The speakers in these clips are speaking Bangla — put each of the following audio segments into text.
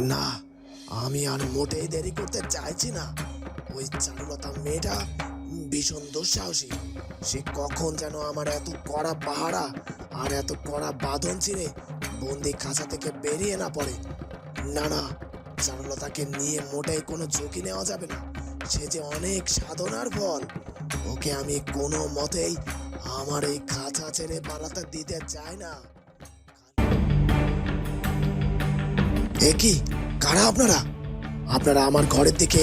না, আমি আর মোটেই দেরি করতে চাইছি না। ওই চারুলতা মেয়েটা ভীষণ দুঃসাহসী। সে কখন যেন আমার এত কড়া পাহারা আর এত কড়া বাঁধন ছিঁড়ে বন্দি খাঁচা থেকে বেরিয়ে না পড়ে। না না, চারুলতাকে নিয়ে মোটেই কোনো ঝুঁকি নেওয়া যাবে না। সে যে অনেক সাধনার ফল। ওকে আমি কোনো মতেই আমার এই খাঁচা ছেড়ে পালাতে দিতে চাই না। এ কি? কারা আপনারা? আপনারা আমার ঘরের দিকে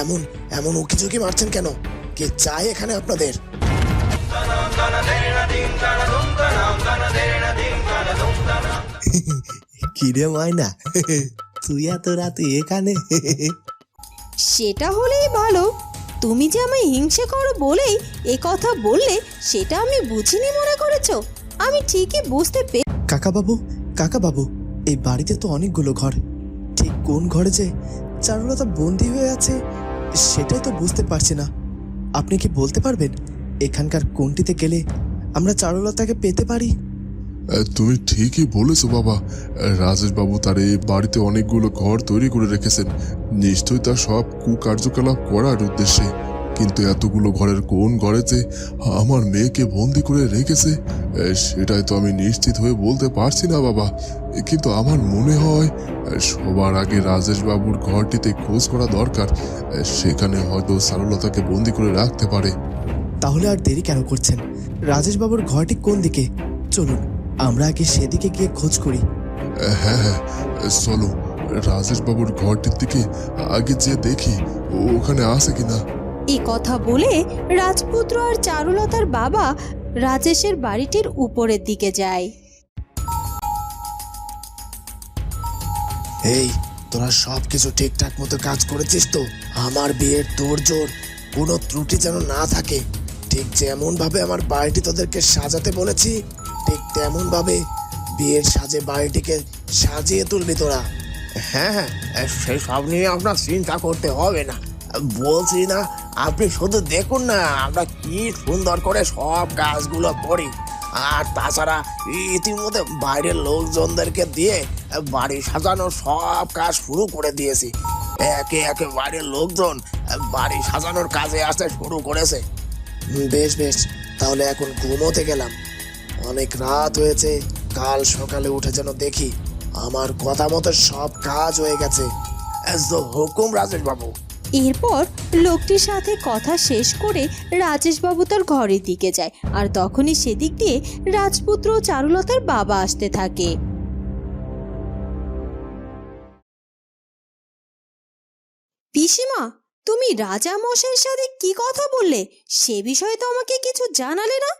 এমন এমন উকি ঝুঁকি মারছেন কেন? কে চাই এখানে আপনাদের? কিরে ময়না তুই এত রাতে এখানে? সেটা হলেই ভালো। তুমি যে আমায় হিংসে করো বলেই এ কথা বললে সেটা আমি বুঝিনি মনে করেছ? আমি ঠিকই বুঝতে পে কাকা বাবু কাকা বাবু এই বাড়িতে তো অনেকগুলো ঘর। ঠিক কোন ঘরে যে চারুলতা বন্দি হয়ে আছে, সেটাই তো বুঝতে পারছি না। আপনি কি বলতে পারবেন, এখানকার কোনটিতে গেলে আমরা চারুলতাকে পেতে পারি? তুমি ঠিকই বলেছ, বাবা। রাজেশ বাবু তার এই বাড়িতে অনেকগুলো ঘর তৈরি করে রেখেছেন। নিশ্চয়ই তার সব কুকার্যকলাপ করার উদ্দেশ্যে। কিন্তু এতগুলো ঘরের কোন ঘরে যে আমার মেয়েকে বন্দি করে রেখেছে সেটাই তো আমি নিশ্চিত হয়ে বলতে পারছি না বাবা। কিন্তু আমার মনে হয় সবার আগে রাজেশ বাবুর ঘরটিতে খোঁজ করা দরকার সেখানে হয়তো সারলতাকে বন্দি করে রাখতে পারে। তাহলে আর দেরি কেন করছেন? রাজেশ বাবুর ঘরটি কোন দিকে? চলুন আমরা আগে সেদিকে গিয়ে খোঁজ করি। হ্যাঁ হ্যাঁ চলো রাজেশ বাবুর ঘরটির দিকে আগে যে দেখি ও ওখানে আছে কিনা। এ কথা বলে রাজপুত্র আর চারুলতার বাবা রাজেশের বাড়িটির উপরের দিকে যায়। এই তোরা সব কিছু ঠিকঠাক মতো কাজ করেছিস তো? আমার বিয়ের তোর জোর কোনো ত্রুটি যেন না থাকে। ঠিক যেমন ভাবে আমার বাড়িটি তোদেরকে সাজাতে বলেছি ঠিক তেমন ভাবে বিয়ের সাজে বাড়িটিকে সাজিয়ে তুলবি তোরা। হ্যাঁ হ্যাঁ সেই সব নিয়ে আপনার চিন্তা করতে হবে না। বলছি না আপনি শুধু দেখুন না, আমরা কি সুন্দর করে সব কাজগুলো করি। আর তাছাড়া ইতিমধ্যে বাইরের লোকজনদেরকে দিয়ে বাড়ি সাজানোর সব কাজ শুরু করে দিয়েছি। একে একে বাইরের লোকজন বাড়ি সাজানোর কাজে আসতে শুরু করেছে। বেশ বেশ, তাহলে এখন ঘুমোতে গেলাম। অনেক রাত হয়েছে, কাল সকালে উঠে যেন দেখি। আমার কথা মতো সব কাজ হয়ে গেছে। হুকুম রাজেশ বাবু এরপর লোকটির সাথে কথা শেষ করে রাজেশবাবু তার ঘরের দিকে যায় আর তখনই সেদিক দিয়ে রাজপুত্র চারুলতার বাবা আসতে থাকে। পিসিমা, তুমি রাজা মশাইয়ের সাথে কি কথা বললে? সে বিষয়ে তো আমাকে কিছু জানালে না?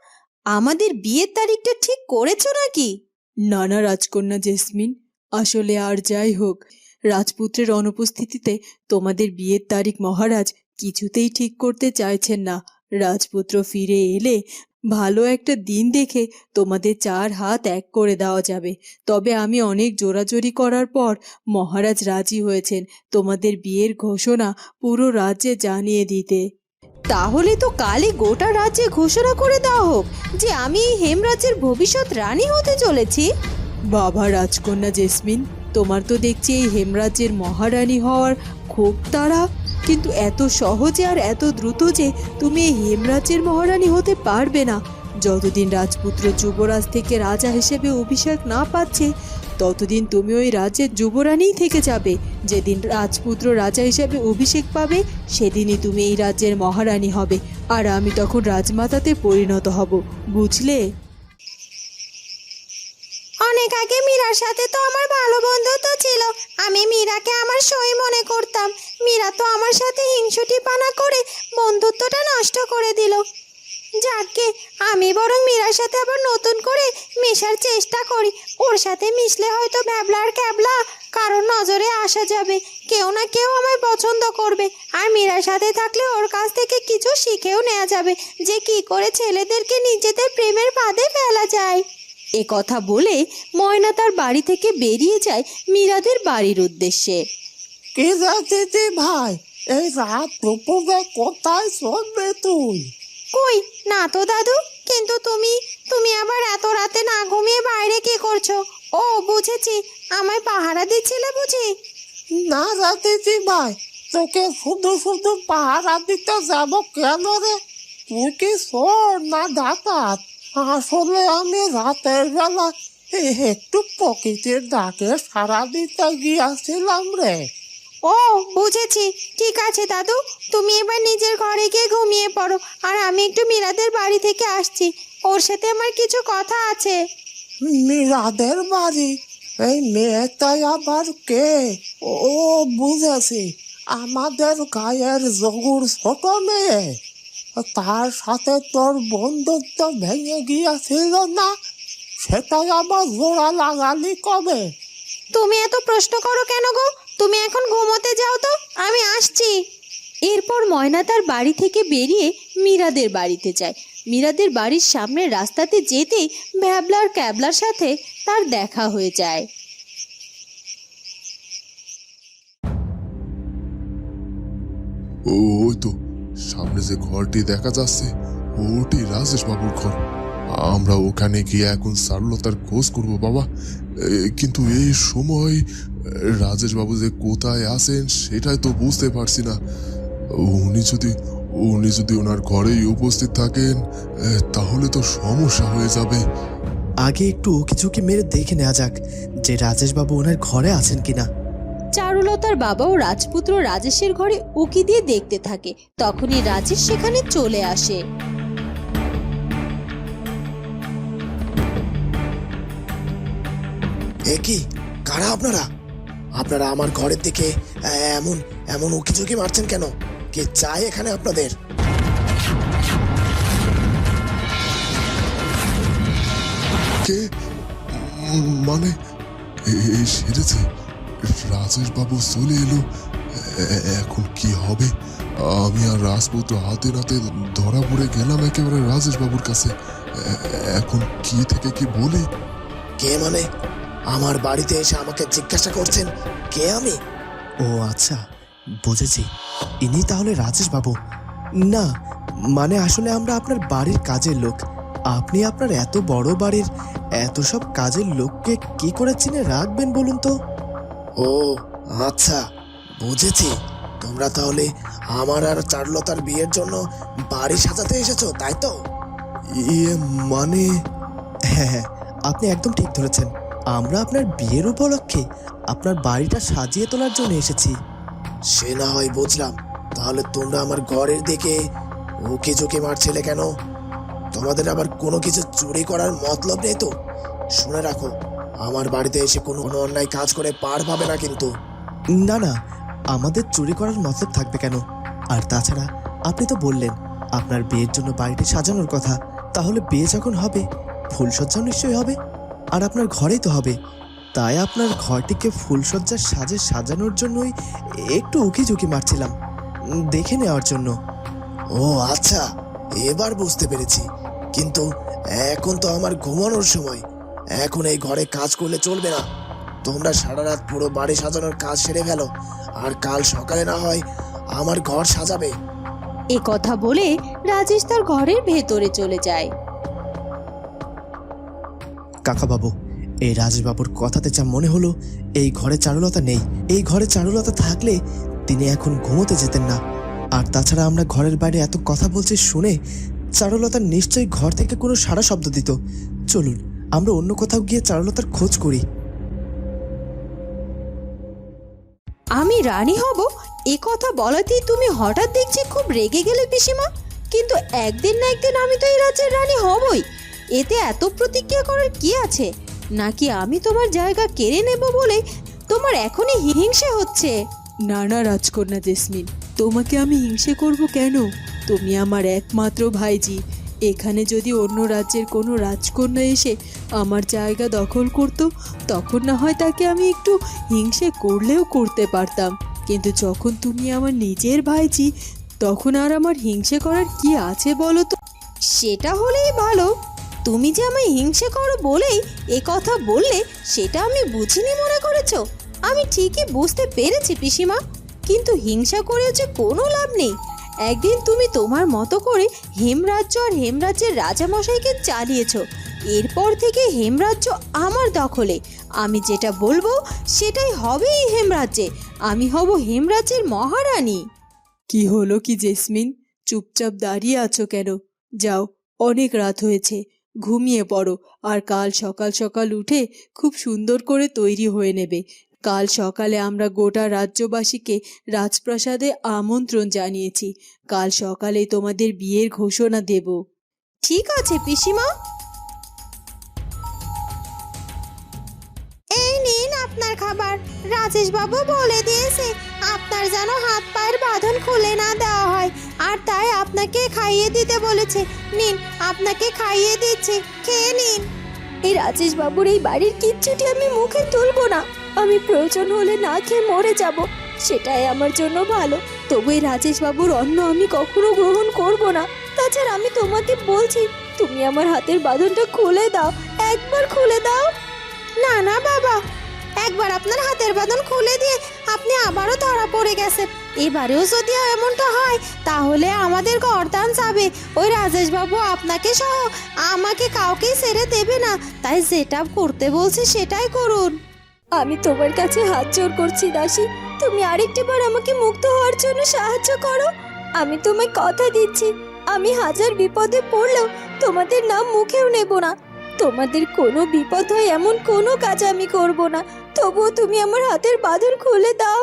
আমাদের বিয়ের তারিখটা ঠিক করেছ নাকি? না না, রাজকন্যা জেসমিন, আসলে আর যাই হোক রাজপুত্রের অনুপস্থিতিতে তোমাদের বিয়ের তারিখ মহারাজ কিছুতেই ঠিক করতে চাইছেন না। রাজপুত্র ফিরে এলে ভালো একটা দিন দেখে তোমাদের চার হাত এক করে দেওয়া যাবে। তবে আমি অনেক জোরাজোরি করার পর মহারাজ রাজি হয়েছেন তোমাদের বিয়ের ঘোষণা পুরো রাজ্যে জানিয়ে দিতে। তাহলে তো কালই গোটা রাজ্যে ঘোষণা করে দেওয়া হোক যে আমি এই হেমরাজ্যের ভবিষ্যৎ রানী হতে চলেছি। বাবা রাজকন্যা জেসমিন তোমার তো দেখছি এই হেমরাজ্যের মহারানী হওয়ার খুব তাড়া। কিন্তু এত সহজে আর এত দ্রুত যে তুমি এই হেমরাজ্যের মহারানী হতে পারবে না। যতদিন রাজপুত্র যুবরাজ থেকে রাজা হিসেবে অভিষেক না পাচ্ছে, ততদিন তুমি ওই রাজ্যের যুবরানীই থেকে যাবে। যেদিন রাজপুত্র রাজা হিসেবে অভিষেক পাবে, সেদিনই তুমি এই রাজ্যের মহারানী হবে। আর আমি তখন রাজমাতাতে পরিণত হব, বুঝলে? অনেক আগে মীরার সাথে? তো আমার ভালো বন্ধুত্ব ছিল। আমি মীরাকে আমার সই মনে করতাম। মীরা তো আমার সাথে হিংসুটি পানা করে বন্ধুত্বটা নষ্ট করে দিল। যাকে আমি বরং মীরার সাথে আবার নতুন করে মেশার চেষ্টা করি। ওর সাথে মিশলে হয়তো ব্যাবলার ক্যাবলা কারোর নজরে আসা যাবে। কেউ না কেউ আমায় পছন্দ করবে। আর মীরার সাথে থাকলে ওর কাছ থেকে কিছু শিখেও নেওয়া যাবে। যে কি করে ছেলেদেরকে নিজেদের প্রেমের ফাঁদে ফেলা যায়। এ কথা বলে ময়না তার বাড়ি থেকে বেরিয়ে যায় মীরাদের বাড়ির উদ্দেশ্যে। কে যাচ্ছে যে ভাই এই রাত প্রপোজে কোথায় শুনবে তুই? কই? না তো দাদু কিন্তু তুমি তুমি আবার এত রাতে না ঘুমিয়ে বাইরে কি করছ? ও বুঝেছি আমায় পাহারা দিচ্ছিলে বুঝি? না রাতেছি ভাই তোকে শুধু শুধু পাহারা দিতে যাব কেন রে? তুই কি শোর না ডাকাত? আসলে আমি রাতের বেলা একটু প্রকৃতির ডাকে সারা দিতে গিয়েছিলাম রে। ও বুঝেছি। ঠিক আছে দাদু। তুমি এবার নিজের ঘরে গিয়ে ঘুমিয়ে পড়ো। আর আমি একটু মীরাদের বাড়ি থেকে আসছি। ওর সাথে আমার কিছু কথা আছে। মীরাদের বাড়ি? এই মেয়েটাই আবার কে? ও বুঝেছি। আমাদের গায়ের জগুর ছোট মেয়ে। তার সাথে তোর বন্ধুত্ব ভেঙে গিয়েছিল না? সেটাই আমার জোড়া লাগালি কবে? তুমি এত প্রশ্ন করো কেন গো? তুমি এখন ঘুমোতে যাও তো আমি আসছি। এরপর ময়না তার বাড়ি থেকে বেরিয়ে মীরাদের বাড়িতে যায়। মীরাদের বাড়ির সামনের রাস্তাতে যেতেই ভ্যাবলার ক্যাবলার সাথে তার দেখা হয়ে যায়। ও ওই তো। সামনে যে ঘরটি দেখা যাচ্ছে, ওটি রাজেশ বাবুর ঘর। আমরা ওখানে গিয়ে এখন সারলতার খোঁজ করব, বাবা। কিন্তু এই সময় রাজেশ বাবু যে কোথায় আছেন, সেটাই তো বুঝতে পারছি না। উনি যদি উনি যদি ওনার ঘরেই উপস্থিত থাকেন তাহলে তো সমস্যা হয়ে যাবে। আগে একটু উকি ঝুঁকি মেরে দেখে নেওয়া যাক যে রাজেশবাবু ওনার ঘরে আছেন কিনা। চারুলতার বাবা ও রাজপুত্র রাজেশের ঘরে উকি দিয়ে দেখতে থাকে। তখনই রাজেশ সেখানে চলে আসে। এ কি? কারা আপনারা? আপনারা আমার ঘরের দিকে এমন এমন উকি ঝুঁকি মারছেন কেন? কে চাই এখানে আপনাদের? কে? মানে এ- রাজেশ বাবু চলে এলো। এখন কি হবে? আমি আর রাজপুত্র হাতে নাতে ধরা পড়ে গেলাম একেবারে রাজেশ বাবুর কাছে। এখন কি থেকে কি বলি? কে মানে? আমার বাড়িতে এসে আমাকে জিজ্ঞাসা করছেন কে আমি? ও আচ্ছা বুঝেছি। ইনি তাহলে রাজেশ বাবু। না মানে আসলে আমরা আপনার বাড়ির কাজের লোক। আপনি আপনার এত বড় বাড়ির এত সব কাজের লোককে কি করে চিনে রাখবেন বলুন তো? ও আচ্ছা বুঝেছি। তোমরা তাহলে আমার আর চারুলতার বিয়ের জন্য বাড়ি সাজাতে এসেছ তাই তো? ইয়ে মানে? হ্যাঁ হ্যাঁ আপনি একদম ঠিক ধরেছেন। আমরা আপনার বিয়ের উপলক্ষে আপনার বাড়িটা সাজিয়ে তোলার জন্য এসেছি। সে না হয় বুঝলাম। তাহলে তোমরা আমার ঘরের দিকে ওকে ঝুঁকে মারছিলে কেন? তোমাদের আবার কোনো কিছু চুরি করার মতলব নেই তো? শুনে রাখো আমার বাড়িতে এসে কোনো অন্যায় কাজ করে পার পাবে না কিন্তু। না না আমাদের চুরি করার মতলব থাকবে কেন? আর তাছাড়া আপনি তো বললেন আপনার বিয়ের জন্য বাড়িটি সাজানোর কথা। তাহলে বিয়ে যখন হবে ফুলসজ্জাও নিশ্চয়ই হবে আর আপনার ঘরেই তো হবে। তাই আপনার ঘরটিকে ফুলসজ্জার সাজে সাজানোর জন্যই একটু উকি ঝুঁকি মারছিলাম দেখে নেওয়ার জন্য। ও আচ্ছা এবার বুঝতে পেরেছি। কিন্তু এখন তো আমার ঘুমানোর সময়। এখন এই ঘরে কাজ করলে চলবে না। তোমরা সারা রাত পুরো বাড়ি সাজানোর কাজ সেরে ফেলো। আর কাল সকালে না হয় আমার ঘর সাজাবে। এ কথা বলে রাজেশ তার ঘরের ভেতরে চলে যায়। কাকাবাবু এই রাজবাবুর কথাতে যা মনে হলো এই ঘরে চারুলতা নেই। এই ঘরে চারুলতা থাকলে তিনি এখন ঘুমোতে যেতেন না। আর তাছাড়া আমরা ঘরের বাইরে এত কথা বলছি শুনে চারুলতা নিশ্চয়ই ঘর থেকে কোনো সারা শব্দ দিত। চলুন আমরা অন্য কোথাও গিয়ে চারুলতার খোঁজ করি। আমি রানী হব? এ কথা বলাতেই তুমি হঠাৎ দেখছি খুব রেগে গেলে পিসিমা। কিন্তু একদিন না একদিন আমি তো এই রাজ্যের রানী হবই। এতে এত প্রতিক্রিয়া করার কি আছে? নাকি আমি তোমার জায়গা কেড়ে নেব বলে তোমার এখনই হিংসে হচ্ছে? না না রাজকন্যা জেসমিন তোমাকে আমি হিংসে করব কেন? তুমি আমার একমাত্র ভাইজি। এখানে যদি অন্য রাজ্যের কোনো রাজকন্যা এসে আমার জায়গা দখল করতো, তখন না হয় তাকে আমি একটু হিংসে করলেও করতে পারতাম। কিন্তু যখন তুমি আমার নিজের ভাইজি, তখন আর আমার হিংসে করার কি আছে বলো তো? সেটা হলেই ভালো। তুমি যে আমায় হিংসে করো বলেই এ কথা বললে, সেটা আমি বুঝিনি মনে করেছ? আমি ঠিকই বুঝতে পেরেছি, পিসিমা। কিন্তু হিংসা করেও যে কোনো লাভ নেই। একদিন তুমি তোমার মতো করে হেমরাজ্য আর হেমরাজ্যের রাজামশাইকে চালিয়েছ এরপর থেকে হেমরাজ্য আমার দখলে। আমি যেটা বলব সেটাই হবে এই হেমরাজ্যে। আমি হব হেমরাজ্যের মহারানী। কি হলো কি জেসমিন? চুপচাপ দাঁড়িয়ে আছো কেন? যাও, অনেক রাত হয়েছে, ঘুমিয়ে পড়ো, আর কাল সকাল সকাল উঠে খুব সুন্দর করে তৈরি হয়ে নেবে। কাল সকালে আমরা গোটা রাজ্যবাসীকে রাজপ্রাসাদে আমন্ত্রণ জানিয়েছি। কাল সকালে তোমাদের বিয়ের ঘোষণা দেব। ঠিক আছে, পিসিমা। এই নিন আপনার খাবার। রাজেশ বাবু বলে দিয়েছে, আপনার যেন হাত পায়ের বাঁধন খুলে না দেওয়া হয়। আর তাই আপনাকে খাইয়ে দিতে বলেছে। নিন, আপনাকে খাইয়ে দিচ্ছি। খেয়ে নিন। এই রাজেশ বাবুর এই বাড়ির কিচ্ছুটি আমি মুখে তুলবো না। আমি প্রয়োজন হলে না খেয়ে মরে যাব। সেটাই আমার জন্য ভালো। তবু এই রাজেশ বাবুর অন্ন আমি কখনো গ্রহণ করব না। তাছাড়া আমি তোমাকে বলছি, তুমি আমার হাতের বাঁধনটা খুলে দাও। একবার খুলে দাও। না না, বাবা। একবার আপনার হাতের বাঁধন খুলে দিয়ে আপনি আবারও ধরা পড়ে গেছেন এবারেও যদি এমনটা হয়, তাহলে আমাদের গরদান যাবে। ওই রাজেশ বাবু আপনাকে সহ আমাকে কাউকেই ছেড়ে দেবে না। তাই যেটা করতে বলছে সেটাই করুন। আমি তোমার কাছে হাত জোর করছি, দাসী। তুমি আরেকটিবার আমাকে মুক্ত হওয়ার জন্য সাহায্য করো। আমি তোমায় কথা দিচ্ছি। আমি হাজার বিপদে পড়লেও তোমাদের নাম মুখেও নেব না। তোমাদের কোনো বিপদ হয় এমন কোনো কাজ আমি করব না। তবুও তুমি আমার হাতের বাঁধন খুলে দাও।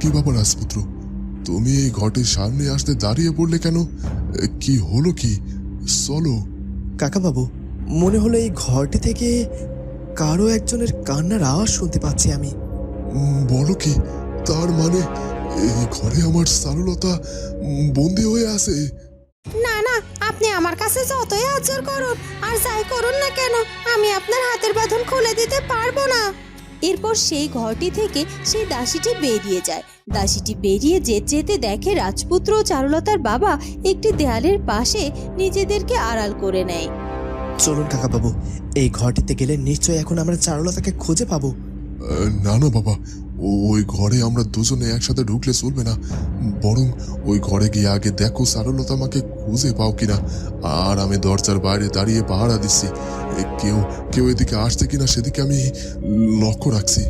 কি ব্যাপার রাজপুত্র? তুমি এই ঘটের সামনে আসতে দাঁড়িয়ে পড়লে কেন? কি হলো কি? চলো। কাকাবাবু মনে হলো এই ঘরটি থেকে কারও একজনের কান্নার আওয়াজ শুনতে পাচ্ছি আমি। বলো কি? তার মানে এই ঘরে আমার সারলতা বন্দি হয়ে আছে? না না আপনি আমার কাছে যতই আচর করুন আর যাই করুন না কেন আমি আপনার হাতের বাঁধন খুলে দিতে পারব না। এরপর সেই ঘরটি থেকে সেই দাসীটি বেরিয়ে যায়। দাসীটি বেরিয়ে যেতে যেতে দেখে রাজপুত্র ও চারুলতার বাবা একটি দেয়ালের পাশে নিজেদেরকে আড়াল করে নেয়। চলুন কাকাবাবু এই ঘরটিতে গেলে নিশ্চয়ই এখন আমরা চারুলতাকে খুঁজে পাবো। আহ, না না বাবা ওই ঘরে আমরা দুজনে একসাথে ঢুকলে চলবে না। বরং ওই ঘরে গিয়ে আগে দেখো সারলতা আমাকে খুঁজে পাও কিনা। আর আমি দরজার বাইরে দাঁড়িয়ে পাহারা দিচ্ছি। কেউ কেউ এদিকে আসছে কিনা সেদিকে আমি লক্ষ্য রাখছি।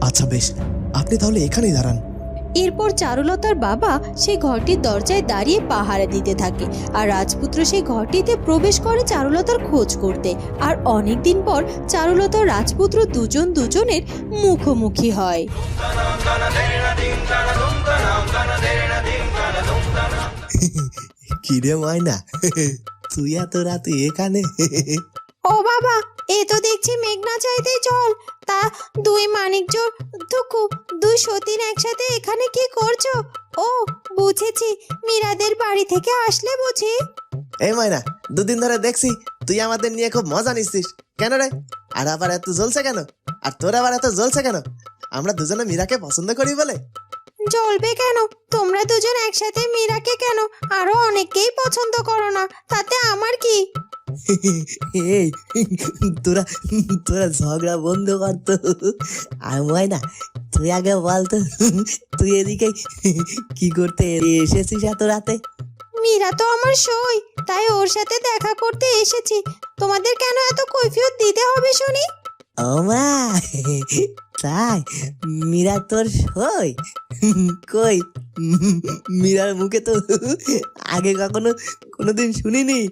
আচ্ছা বেশ, আপনি তাহলে এখানেই দাঁড়ান। এরপর চারুলতার বাবা সেই ঘরটির দরজায় দাঁড়িয়ে পাহারা দিতে থাকে আর রাজপুত্র সেই ঘরটিতে প্রবেশ করে চারুলতার খোঁজ করতে। আর অনেক দিন পর চারুলতা রাজপুত্র দুজন দুজনের মুখোমুখি হয়। কিরে ময়না তুই এত রাতে এখানে? ও বাবা এ তো দেখছি মেঘনা চাইতে জল তা দুই মানিকজোর দুকু দুই সতীন একসাথে এখানে কি করছ? ও, বুঝেছি, মীরাদের বাড়ি থেকে আসলে বুঝি। এই ময়না, দুদিন ধরে দেখছি তুই আমাদের নিয়ে খুব মজা নিচ্ছিস। কেন রে? আর আবার এত জ্বলছে কেন? আর তোর আবার এত জ্বলছে কেন? আমরা দুজনে মীরাকে পছন্দ করি বলে। জ্বলবে কেন? তোমরা দুজন একসাথে মীরাকে কেন? আরও অনেককেই পছন্দ করো না তাতে আমার কি? এই তোরা তোরা ঝগড়া বন্ধ কর তো। আর ময়না তুই আগে বল তো তুই এদিকে কি করতে এসেছিস এত রাতে? মীরা তো আমার সই তাই ওর সাথে দেখা করতে এসেছি। তোমাদের কেন এত কৈফিয়ত দিতে হবে শুনি? ও মা তাই মীরা তোর সই? কই? মীরার মুখে তো আগে কখনো কোনোদিন শুনিনি।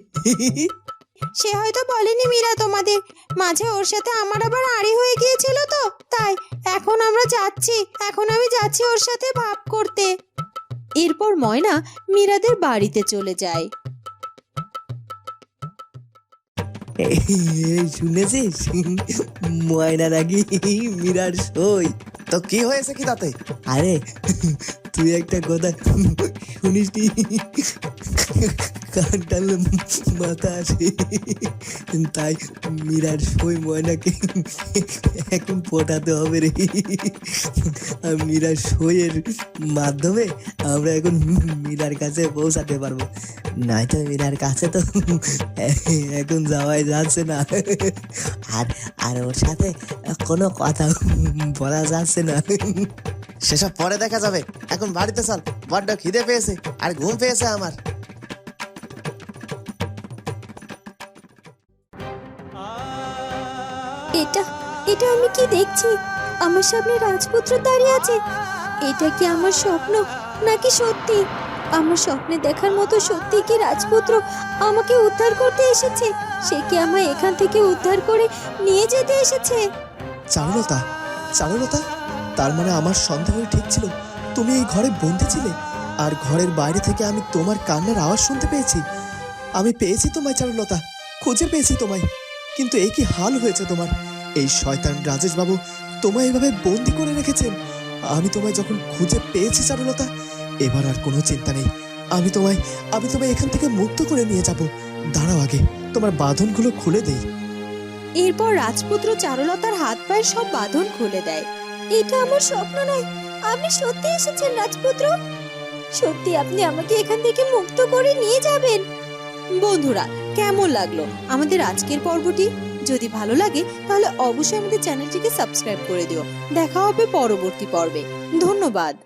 সে হয়তো বলেনি মীরা তোমাদের। মাঝে ওর সাথে আমার আবার আড়ি হয়ে গিয়েছিল তো, তাই এখন আমরা যাচ্ছি, এখন আমি যাচ্ছি ওর সাথে ভাব করতে। এরপর ময়না মীরাদের বাড়িতে চলে যায়। শুনেছিস? ময়না নাকি মীরার সই। তো কি হয়েছে কি তাতে? আরে তুই একটা কথা শুনিস মীরার কাছে পৌঁছাতে পারব। নয়তো মীরার কাছে তো এখন যাওয়াই যাচ্ছে না। আর আর ওর সাথে কোনো কথা বলা যাচ্ছে না। সেসব পরে দেখা যাবে। এখন বাড়িতে চল। বড্ড খিদে পেয়েছে আর ঘুম পেয়েছে আমার। এটা এটা আমি কি দেখছি? আমার সামনে রাজপুত্র দাঁড়িয়ে আছে। এটা কি আমার স্বপ্ন নাকি সত্যি? আমার স্বপ্নে দেখার মতো সত্যি কি রাজপুত্র আমাকে উদ্ধার করতে এসেছে? সে কি আমায় এখান থেকে উদ্ধার করে নিয়ে যেতে এসেছে? চারুলতা চারুলতা, তার মানে আমার সন্দেহ ঠিক ছিল। তুমি এই ঘরে বন্দি ছিলে, আর ঘরের বাইরে থেকে আমি তোমার কান্নার আওয়াজ শুনতে পেয়েছি। আমি পেয়েছি তোমায়, চারুলতা। খুঁজে পেয়েছি তোমায়। কিন্তু এই কি হাল হয়েছে তোমার? এই শয়তান রাজেশ বাবু তোমায় এভাবে বন্দি করে রেখেছেন? আমি তোমায় যখন খুঁজে পেয়েছি, চারুলতা, এবার আর কোনো চিন্তা নেই। আমি তোমায় আমি তোমায় এখান থেকে মুক্ত করে নিয়ে যাব। দাঁড়াও আগে, তোমার বাঁধনগুলো খুলে দেই। এরপর রাজপুত্র চারুলতার হাত পায়ের সব বাঁধন খুলে দেয়। এটা আমার স্বপ্ন নয়। আপনি সত্যি এসেছেন, রাজপুত্র? সত্যি আপনি আমাকে এখান থেকে মুক্ত করে নিয়ে যাবেন। বন্ধুরা, কেমন লাগল? আমাদের আজকের পর্বটি? যদি ভালো লাগে, তাহলে অবশ্যই আমাদের চ্যানেলটিকে সাবস্ক্রাইব করে দিও। দেখা হবে পরবর্তী পর্বে। ধন্যবাদ।